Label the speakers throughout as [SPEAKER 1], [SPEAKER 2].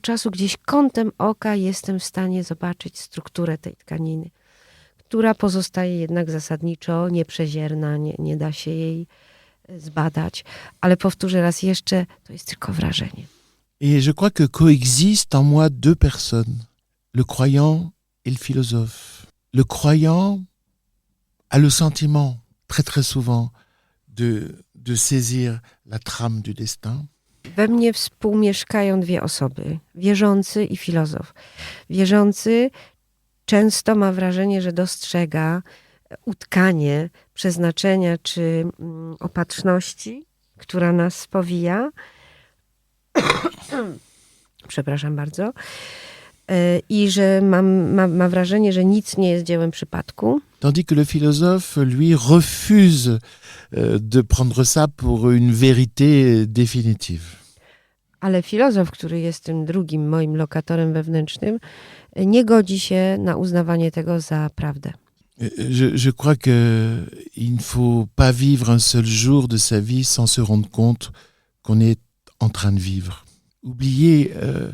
[SPEAKER 1] Czasu gdzieś kątem oka jestem w stanie zobaczyć strukturę tej tkaniny, która pozostaje jednak zasadniczo nieprzezierna, nie, nie da się jej e, zbadać. Ale powtórzę raz jeszcze, to jest tylko wrażenie.
[SPEAKER 2] Et je crois que coexistent en moi deux personnes, le croyant et le philosophe. Le croyant a le sentiment, très très souvent, de, de saisir la trame du destin.
[SPEAKER 1] We mnie współmieszkają dwie osoby, wierzący i filozof. Wierzący często ma wrażenie, że dostrzega utkanie przeznaczenia czy mm, opatrzności, która nas spowija. Przepraszam bardzo. E, I że mam, ma, ma wrażenie, że nic nie jest dziełem przypadku.
[SPEAKER 2] Tandis que le philosophe, lui, refuse euh, de prendre ça pour une vérité définitive.
[SPEAKER 1] Ale filozof, który jest tym drugim moim lokatorem wewnętrznym, nie godzi się na uznawanie tego za prawdę.
[SPEAKER 2] Je, je crois qu'il ne faut pas vivre un seul jour de sa vie sans se rendre compte qu'on est en train de vivre. Oublier euh,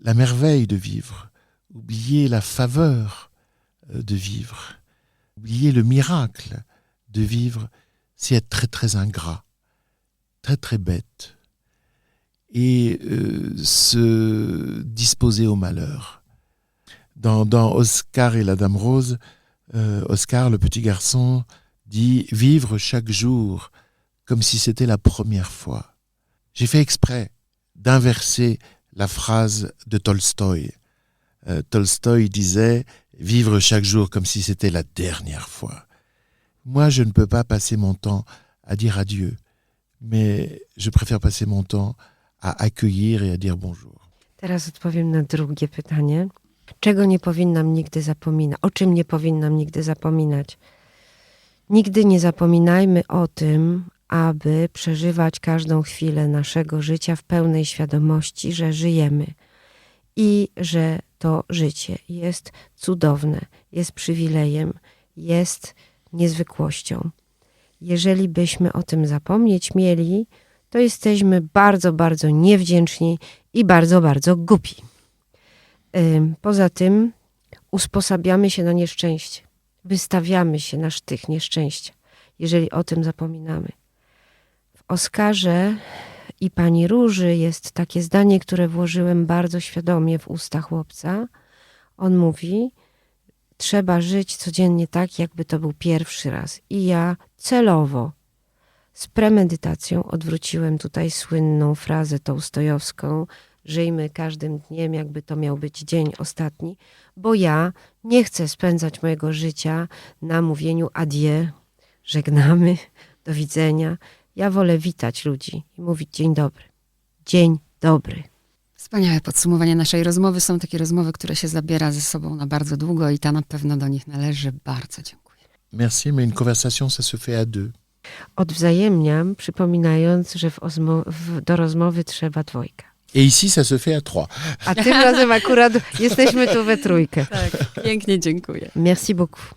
[SPEAKER 2] la merveille de vivre, oublier la faveur euh, de vivre, oublier le miracle de vivre, c'est être très très ingrat, très très bête, et euh, se disposer au malheur. Dans, dans Oscar et la Dame Rose, euh, Oscar, le petit garçon, dit vivre chaque jour comme si c'était la première fois. J'ai fait exprès d'inverser la phrase de Tolstoï. Euh, Tolstoï disait vivre chaque jour comme si c'était la dernière fois. Moi, je ne peux pas passer mon temps à dire adieu, mais je préfère passer mon temps à accueillir et à dire bonjour.
[SPEAKER 1] Teraz odpowiem na drugie pytanie. Czego nie powinnam nigdy zapominać? O czym nie powinnam nigdy zapominać? Nigdy nie zapominajmy o tym, aby przeżywać każdą chwilę naszego życia w pełnej świadomości, że żyjemy i że to życie jest cudowne, jest przywilejem, jest niezwykłością. Jeżeli byśmy o tym zapomnieć mieli, to jesteśmy bardzo, bardzo niewdzięczni i bardzo, bardzo głupi. Poza tym usposabiamy się na nieszczęście. Wystawiamy się na sztych nieszczęścia, jeżeli o tym zapominamy. W Oskarze i Pani Róży jest takie zdanie, które włożyłem bardzo świadomie w usta chłopca. On mówi, trzeba żyć codziennie tak, jakby to był pierwszy raz. I ja celowo, z premedytacją odwróciłem tutaj słynną frazę tołstojowską żyjmy każdym dniem, jakby to miał być dzień ostatni, bo ja nie chcę spędzać mojego życia na mówieniu adieu, żegnamy, do widzenia. Ja wolę witać ludzi i mówić dzień dobry. Dzień dobry.
[SPEAKER 3] Wspaniałe podsumowanie naszej rozmowy. Są takie rozmowy, które się zabiera ze sobą na bardzo długo i ta na pewno do nich należy. Bardzo dziękuję.
[SPEAKER 2] Merci, mais une conversation, ça se fait à deux.
[SPEAKER 1] Odwzajemniam, przypominając, że w ozmo- w, do rozmowy trzeba dwojga.
[SPEAKER 2] Et ici, ça se fait à trois.
[SPEAKER 1] A tym razem akurat jesteśmy tu we trójkę.
[SPEAKER 3] Tak, pięknie dziękuję.
[SPEAKER 1] Merci beaucoup.